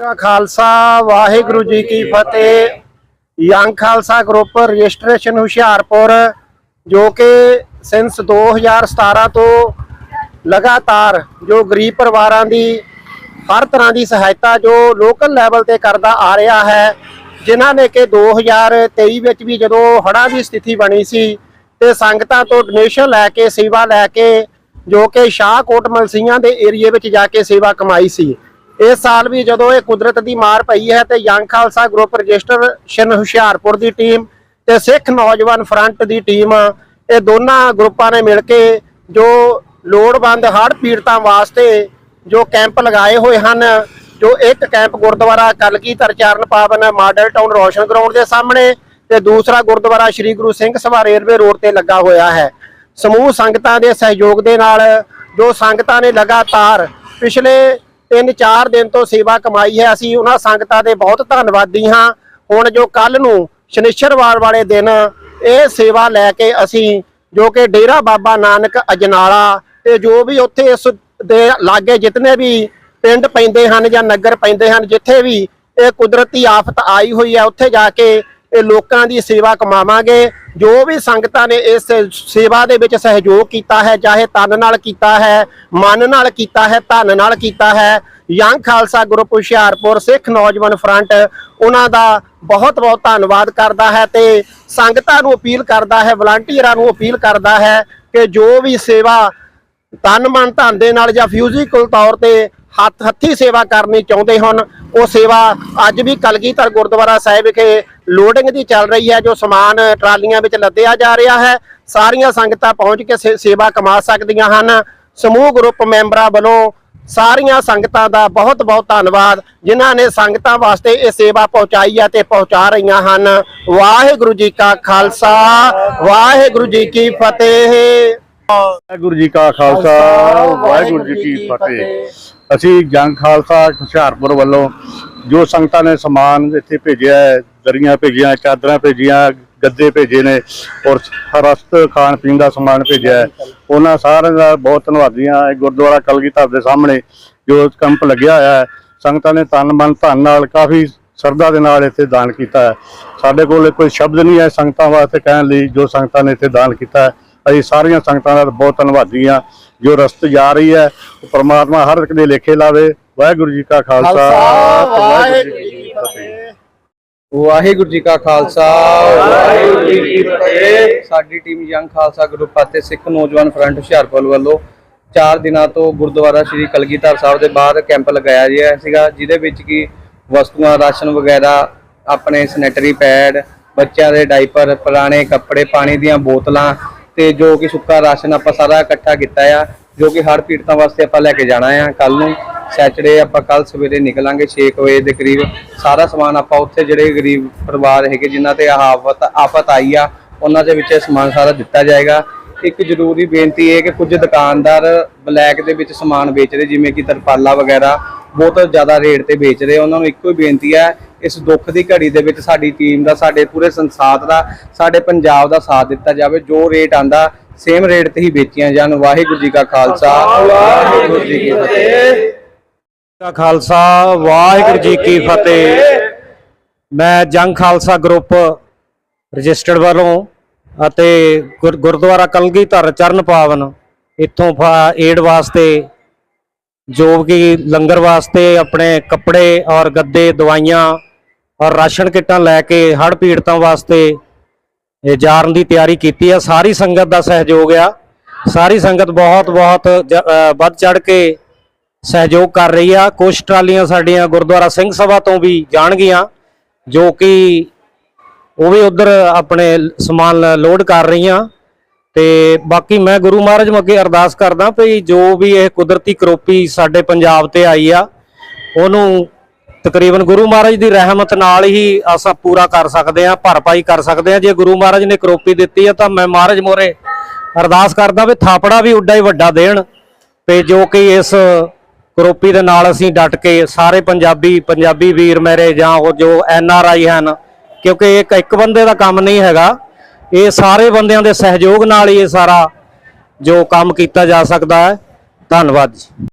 ਕਾ ਖਾਲਸਾ, ਵਾਹਿਗੁਰੂ ਜੀ ਕੀ ਫਤਿਹ। Young Khalsa group registration Hoshiarpur, ਜੋ ਕਿ ਸਿੰਸ 2017 ਤੋਂ ਲਗਾਤਾਰ ਜੋ ਗਰੀਬ ਪਰਿਵਾਰਾਂ ਦੀ, ਹਰ ਤਰ੍ਹਾਂ ਦੀ ਸਹਾਇਤਾ ਜੋ ਲੋਕਲ ਲੈਵਲ ਤੇ ਕਰਦਾ ਆ ਰਿਹਾ ਹੈ, ਜਿਨ੍ਹਾਂ ਨੇ ਕਿ 2023 ਵਿੱਚ ਵੀ ਜਦੋਂ ਹੜ੍ਹਾਂ ਦੀ ਸਥਿਤੀ ਬਣੀ ਸੀ ਤੇ ਸੰਗਤਾਂ ਤੋਂ ਡੋਨੇਸ਼ਨ ਲੈ ਕੇ, ਸੇਵਾ ਲੈ ਕੇ, ਜੋ ਕਿ ਸ਼ਾਹਕੋਟ ਮਲਸੀਆਂ ਦੇ ਏਰੀਏ ਵਿੱਚ ਜਾ ਕੇ ਸੇਵਾ ਕਮਾਈ ਸੀ। ਇਸ ਸਾਲ ਵੀ ਜਦੋਂ ਇਹ ਕੁਦਰਤ ਦੀ ਮਾਰ ਪਈ ਹੈ ਤੇ young Khalsa group registration Hoshiarpur ਦੀ ਟੀਮ ਤੇ ਸਿੱਖ ਨੌਜਵਾਨ ਫਰੰਟ ਦੀ ਟੀਮ, ਇਹ ਦੋਨਾਂ ਗਰੁੱਪਾਂ ਨੇ ਮਿਲ ਕੇ ਜੋ ਲੋੜਵੰਦ ਹੜ੍ਹ ਪੀੜਤਾਂ ਵਾਸਤੇ ਜੋ ਕੈਂਪ ਲਗਾਏ ਹੋਏ ਹਨ, ਜੋ ਇੱਕ ਕੈਂਪ ਗੁਰਦੁਆਰਾ ਕਲਗੀਧਰ ਚਰਨ ਪਾਵਨ ਮਾਡਲ ਟਾਊਨ ਰੋਸ਼ਨ ਗਰਾਊਂਡ ਦੇ ਸਾਹਮਣੇ ਤੇ ਦੂਸਰਾ ਗੁਰਦੁਆਰਾ ਸ੍ਰੀ ਗੁਰੂ ਸਿੰਘ ਸਭਾ ਰੇਲਵੇ ਰੋਡ ਤੇ ਲੱਗਾ ਹੋਇਆ ਹੈ। ਸਮੂਹ ਸੰਗਤਾਂ ਦੇ ਸਹਿਯੋਗ ਦੇ ਨਾਲ ਜੋ ਸੰਗਤਾਂ ਨੇ ਲਗਾਤਾਰ ਪਿਛਲੇ 3-4 ਦਿਨ ਤੋਂ ਸੇਵਾ ਕਮਾਈ ਹੈ। ਅਸੀਂ ਉਹਨਾਂ ਸੰਗਤਾਂ ਦੇ ਬਹੁਤ ਧੰਨਵਾਦੀ ਹਾਂ। ਹੁਣ ਜੋ ਕੱਲ ਨੂੰ ਸ਼ਨੀਚਰਵਾਰ ਵਾਲੇ ਦਿਨ ਇਹ ਸੇਵਾ ਲੈ ਕੇ ਅਸੀਂ ਜੋ ਕਿ ਡੇਰਾ ਬਾਬਾ ਨਾਨਕ ਅਜਨਾਲਾ ਤੇ ਜੋ ਵੀ ਉੱਥੇ ਇਸ ਦੇ ਲਾਗੇ ਜਿਤਨੇ ਵੀ ਪਿੰਡ ਪੈਂਦੇ ਹਨ ਜਾਂ ਨਗਰ ਪੈਂਦੇ ਹਨ, ਜਿੱਥੇ ਵੀ ਇਹ ਕੁਦਰਤੀ ਆਫਤ ਆਈ ਹੋਈ ਹੈ, ਉੱਥੇ ਜਾ ਕੇ ਇਹ ਲੋਕਾਂ ਦੀ ਸੇਵਾ ਕਮਾਵਾਂਗੇ। ਜੋ ਵੀ ਸੰਗਤਾਂ ਨੇ ਇਸ ਸੇਵਾ ਦੇ ਵਿੱਚ ਸਹਿਯੋਗ ਕੀਤਾ ਹੈ, ਚਾਹੇ ਤਨ ਨਾਲ ਕੀਤਾ ਹੈ, ਮਨ ਨਾਲ ਕੀਤਾ ਹੈ, ਧਨ ਨਾਲ ਕੀਤਾ ਹੈ, ਯੰਗ ਖਾਲਸਾ ਗਰੁੱਪ ਹੁਸ਼ਿਆਰਪੁਰ ਸਿੱਖ ਨੌਜਵਾਨ ਫਰੰਟ ਉਹਨਾਂ ਦਾ ਬਹੁਤ ਬਹੁਤ ਧੰਨਵਾਦ ਕਰਦਾ ਹੈ ਤੇ ਸੰਗਤਾਂ ਨੂੰ ਅਪੀਲ ਕਰਦਾ ਹੈ, ਵਲੰਟੀਅਰਾਂ ਨੂੰ ਅਪੀਲ ਕਰਦਾ ਹੈ ਕਿ ਜੋ ਵੀ ਸੇਵਾ ਤਨ ਮਨ ਧਨ ਦੇ ਨਾਲ ਜਾਂ ਫਿਊਜ਼ੀਕਲ ਤੌਰ ਤੇ ਹੱਥ ਹੱਥੀ ਸੇਵਾ ਕਰਨੀ ਚਾਹੁੰਦੇ ਹਨ ਉਹ ਸੇਵਾ ਅੱਜ ਵੀ ਕਲਗੀਧਰ ਗੁਰਦੁਆਰਾ ਸਾਹਿਬ ਵਿਖੇ ਲੋਡਿੰਗ ਦੀ ਚੱਲ ਰਹੀ ਹੈ, ਜੋ ਸਮਾਨ ਟਰਾਲੀਆਂ ਵਿੱਚ ਲੱਦਿਆ ਜਾ ਰਿਹਾ ਹੈ। ਸਾਰੀਆਂ ਸੰਗਤਾਂ ਪਹੁੰਚ ਕੇ ਸੇਵਾ ਕਮਾ ਸਕਦੀਆਂ ਹਨ। ਸਮੂਹ ਗਰੁੱਪ ਮੈਂਬਰਾਂ ਵੱਲੋਂ ਸਾਰੀਆਂ ਸੰਗਤਾਂ ਦਾ ਬਹੁਤ ਬਹੁਤ ਧੰਨਵਾਦ, ਜਿਨ੍ਹਾਂ ਨੇ ਸੰਗਤਾਂ ਵਾਸਤੇ ਇਹ ਸੇਵਾ ਪਹੁੰਚਾਈ ਹੈ ਤੇ ਪਹੁੰਚਾ ਰਹੀਆਂ ਹਨ। ਵਾਹਿਗੁਰੂ ਜੀ ਕਾ ਖਾਲਸਾ, ਵਾਹਿਗੁਰੂ ਜੀ ਕੀ ਫਤਿਹ। ਵਾਹਿਗੁਰੂ ਜੀ ਕਾ ਖਾਲਸਾ, ਵਾਹਿਗੁਰੂ ਜੀ ਕੀ ਫਤਿਹ। ਅਸੀਂ ਜੰਗ ਖਾਲਸਾ ਹੁਸ਼ਿਆਰਪੁਰ ਵੱਲੋਂ ਜੋ ਸੰਗਤਾਂ ਨੇ ਸਮਾਨ ਇੱਥੇ ਭੇਜਿਆ ਹੈ ਦਰੀਆਂ ਭੇਜੀਆਂ ਚਾਦਰਾਂ ਭੇਜੀਆਂ ਗੱਦੇ ਭੇਜੇ ਨੇ ਔਰ ਰਸਤ ਖਾਣ ਪੀਣ ਦਾ ਸਮਾਨ ਭੇਜਿਆ ਉਹਨਾਂ ਸਾਰਿਆਂ ਦਾ ਬਹੁਤ ਧੰਨਵਾਦੀ ਇਹ ਗੁਰਦੁਆਰਾ ਕਲਗੀਧਰ ਦੇ ਸਾਹਮਣੇ ਜੋ ਕੈਂਪ ਲੱਗਿਆ ਹੋਇਆ ਹੈ ਸੰਗਤਾਂ ਨੇ ਤਨ ਮਨ ਧਨ ਨਾਲ ਕਾਫੀ ਸਰਦਾ ਦੇ ਨਾਲ ਇੱਥੇ ਦਾਨ ਕੀਤਾ ਹੈ। ਸਾਡੇ ਕੋਲ ਕੋਈ ਸ਼ਬਦ ਨਹੀਂ ਹੈ ਸੰਗਤਾਂ ਵਾਸਤੇ ਕਹਿਣ ਲਈ ਜੋ ਸੰਗਤਾਂ ਨੇ ਇੱਥੇ ਦਾਨ ਕੀਤਾ ਹੈ। ਅਸੀਂ ਸਾਰੀਆਂ ਸੰਗਤਾਂ ਦਾ ਬਹੁਤ ਧੰਨਵਾਦੀ ਹਾਂ। ਜੋ ਰਸਤ ਜਾ ਰਹੀ ਹੈ ਪ੍ਰਮਾਤਮਾ ਹਰ ਇੱਕ ਦੇ ਲੇਖੇ ਲਾਵੇ। ਵਾਹਿਗੁਰੂ ਜੀ ਕਾ ਖਾਲਸਾ। ਵਾਹਿਗੁਰੂ ਜੀ ਕੀ ਫਤਿਹ। ਵਾਹਿਗੁਰੂ ਜੀ ਕਾ ਖਾਲਸਾ। ਵਾਹਿਗੁਰੂ ਜੀ ਕੀ ਫਤਿਹ। ਸਾਡੀ ਟੀਮ ਯੰਗ ਖਾਲਸਾ ਗਰੁੱਪ ਅਤੇ ਸਿੱਖ ਨੌਜਵਾਨ ਫਰੰਟ ਹੁਸ਼ਿਆਰਪੁਰ ਵੱਲੋਂ 4 ਦਿਨਾਂ ਤੋਂ ਗੁਰਦੁਆਰਾ ਸ੍ਰੀ ਕਲਗੀਧਰ ਸਾਹਿਬ ਦੇ ਬਾਹਰ ਕੈਂਪ ਲਗਾਇਆ ਗਿਆ ਸੀਗਾ ਜਿਹਦੇ ਵਿੱਚ ਕੀ ਵਸਤੂਆਂ ਰਾਸ਼ਨ ਵਗੈਰਾ ਆਪਣੇ ਸੈਨੇਟਰੀ ਪੈਡ ਬੱਚਿਆਂ ਦੇ ਡਾਈਪਰ ਪੁਰਾਣੇ ਕੱਪੜੇ ਪਾਣੀ ਦੀਆਂ ਬੋਤਲਾਂ ਤੇ ਜੋ ਕਿ ਸੁੱਕਾ ਰਾਸ਼ਨ ਆਪਾਂ ਸਾਰਾ ਇਕੱਠਾ ਕੀਤਾ ਆ ਜੋ ਕਿ ਹੜ੍ਹ ਪੀੜਤਾਂ ਵਾਸਤੇ ਆਪਾਂ ਲੈ ਕੇ ਜਾਣਾ ਆ ਕੱਲ ਨੂੰ। ਸੈਚਰਡੇ ਆਪਾਂ ਕੱਲ ਸਵੇਰੇ ਨਿਕਲਾਂਗੇ 6 ਵਜੇ ਦੇ ਕਰੀਬ। ਸਾਰਾ ਸਮਾਨ ਆਪਾਂ ਉੱਥੇ ਜਿਹੜੇ ਗਰੀਬ ਪਰਿਵਾਰ ਹੈਗੇ, ਜਿਨ੍ਹਾਂ ਤੇ ਆਫਤ ਆਫਤ ਆਈ ਆ, ਉਹਨਾਂ ਦੇ ਵਿੱਚ ਇਹ ਸਮਾਨ ਸਾਰਾ ਦਿੱਤਾ ਜਾਏਗਾ। ਇੱਕ ਜ਼ਰੂਰੀ ਬੇਨਤੀ ਇਹ ਕਿ ਕੁਝ ਦੁਕਾਨਦਾਰ ਬਲੈਕ ਦੇ ਵਿੱਚ ਸਮਾਨ ਵੇਚਦੇ ਜਿਵੇਂ ਕਿ ਤਰਪਾਲਾ ਵਗੈਰਾ, ਬਹੁਤ ਜ਼ਿਆਦਾ ਰੇਟ ਤੇ ਵੇਚ ਰਹੇ। ਉਹਨਾਂ ਨੂੰ ਇੱਕੋ ਹੀ ਬੇਨਤੀ ਹੈ, ਇਸ ਦੁੱਖ ਦੀ ਘੜੀ ਦੇ ਵਿੱਚ ਸਾਡੀ ਟੀਮ ਦਾ, ਸਾਡੇ ਪੂਰੇ ਸੰਸਾਰ ਦਾ, ਸਾਡੇ ਪੰਜਾਬ ਦਾ ਸਾਥ ਦਿੱਤਾ ਜਾਵੇ। ਜੋ ਰੇਟ ਆਂਦਾ ਸੇਮ ਰੇਟ ਤੇ ਹੀ ਵੇਚੀਆਂ ਜਾਣ। ਵਾਹਿਗੁਰੂ ਜੀ ਕਾ ਖਾਲਸਾ, ਵਾਹਿਗੁਰੂ ਜੀ ਕੀ ਫਤਿਹ। ਕਾ ਖਾਲਸਾ, ਵਾਹਿਗੁਰੂ ਜੀ ਕੀ ਫਤਿਹ। ਮੈਂ ਜੰਗ ਖਾਲਸਾ ਗਰੁੱਪ ਰਜਿਸਟਰਡ ਵੱਲੋਂ ਅਤੇ ਗੁਰ- ਗੁਰਦੁਆਰਾ ਕਲਗੀਧਰ ਚਰਨ ਪਾਵਨ ਇੱਥੋਂ ਫਾ- ਏਡ ਵਾਸਤੇ ਜੋ ਕਿ ਲੰਗਰ ਵਾਸਤੇ ਆਪਣੇ ਕੱਪੜੇ ਔਰ ਗੱਦੇ, ਦਵਾਈਆਂ ਔਰ ਰਾਸ਼ਨ ਕਿੱਟਾਂ ਲੈ ਕੇ ਹੜ੍ਹ ਪੀੜਤਾਂ ਵਾਸਤੇ ਜਾਣ ਦੀ ਤਿਆਰੀ ਕੀਤੀ ਆ। ਸਾਰੀ ਸੰਗਤ ਦਾ ਸਹਿਯੋਗ ਆ। ਸਾਰੀ ਸੰਗਤ ਬਹੁਤ ਬਹੁਤ ਵੱਧ ਚੜ ਕੇ ਸਹਿਯੋਗ ਕਰ ਰਹੀ ਆ। ਕੁਝ ਟਰਾਲੀਆਂ ਸਾਡੀਆਂ ਗੁਰਦੁਆਰਾ ਸਿੰਘ ਸਭਾ ਤੋਂ ਵੀ ਜਾਣਗੀਆਂ, ਜੋ ਕਿ ਉਹ ਵੀ ਉਧਰ ਆਪਣੇ ਸਮਾਨ ਲੋਡ ਕਰ ਰਹੀਆਂ। ਤੇ ਬਾਕੀ ਮੈਂ ਗੁਰੂ ਮਹਾਰਾਜ ਨੂੰ ਅੱਗੇ ਅਰਦਾਸ ਕਰਦਾ ਭਈ ਜੋ ਵੀ ਇਹ ਕੁਦਰਤੀ ਕਰੋਪੀ ਸਾਡੇ ਪੰਜਾਬ ਤੇ ਆਈ ਆ, ਉਹਨੂੰ ਤਕਰੀਬਨ ਗੁਰੂ ਮਹਾਰਾਜ ਦੀ ਰਹਿਮਤ ਨਾਲ ਹੀ ਅਸਾਂ ਪੂਰਾ ਕਰ ਸਕਦੇ ਆ, ਭਰਪਾਈ ਕਰ ਸਕਦੇ ਆ। ਜੇ ਗੁਰੂ ਮਹਾਰਾਜ ਨੇ ਕਰੋਪੀ ਦਿੱਤੀ ਆ, ਤਾਂ ਮੈਂ ਮਹਾਰਾਜ ਮੋਰੇ ਅਰਦਾਸ ਕਰਦਾ ਵੀ ਥਾਪੜਾ ਵੀ ਉੱਡਾ ਹੀ ਵੱਡਾ ਦੇਣ। ਤੇ ਜੋ ਕਿ ਇਸ ਕਰੋਪੀ ਦੇ ਨਾਲ ਅਸੀਂ ਡਟ ਕੇ ਸਾਰੇ ਪੰਜਾਬੀ ਪੰਜਾਬੀ ਵੀਰ ਮੇਰੇ ਜਾਂ ਉਹ ਜੋ ਐਨ ਆਰ ਆਈ ਹਨ, ਕਿਉਂਕਿ ਇਹ ਇੱਕ ਇੱਕ ਬੰਦੇ ਦਾ ਕੰਮ ਨਹੀਂ ਹੈਗਾ। ਇਹ ਸਾਰੇ ਬੰਦਿਆਂ ਦੇ ਸਹਿਯੋਗ ਨਾਲ ਹੀ ਇਹ ਸਾਰਾ ਜੋ ਕੰਮ ਕੀਤਾ ਜਾ ਸਕਦਾ ਹੈ। ਧੰਨਵਾਦ ਜੀ।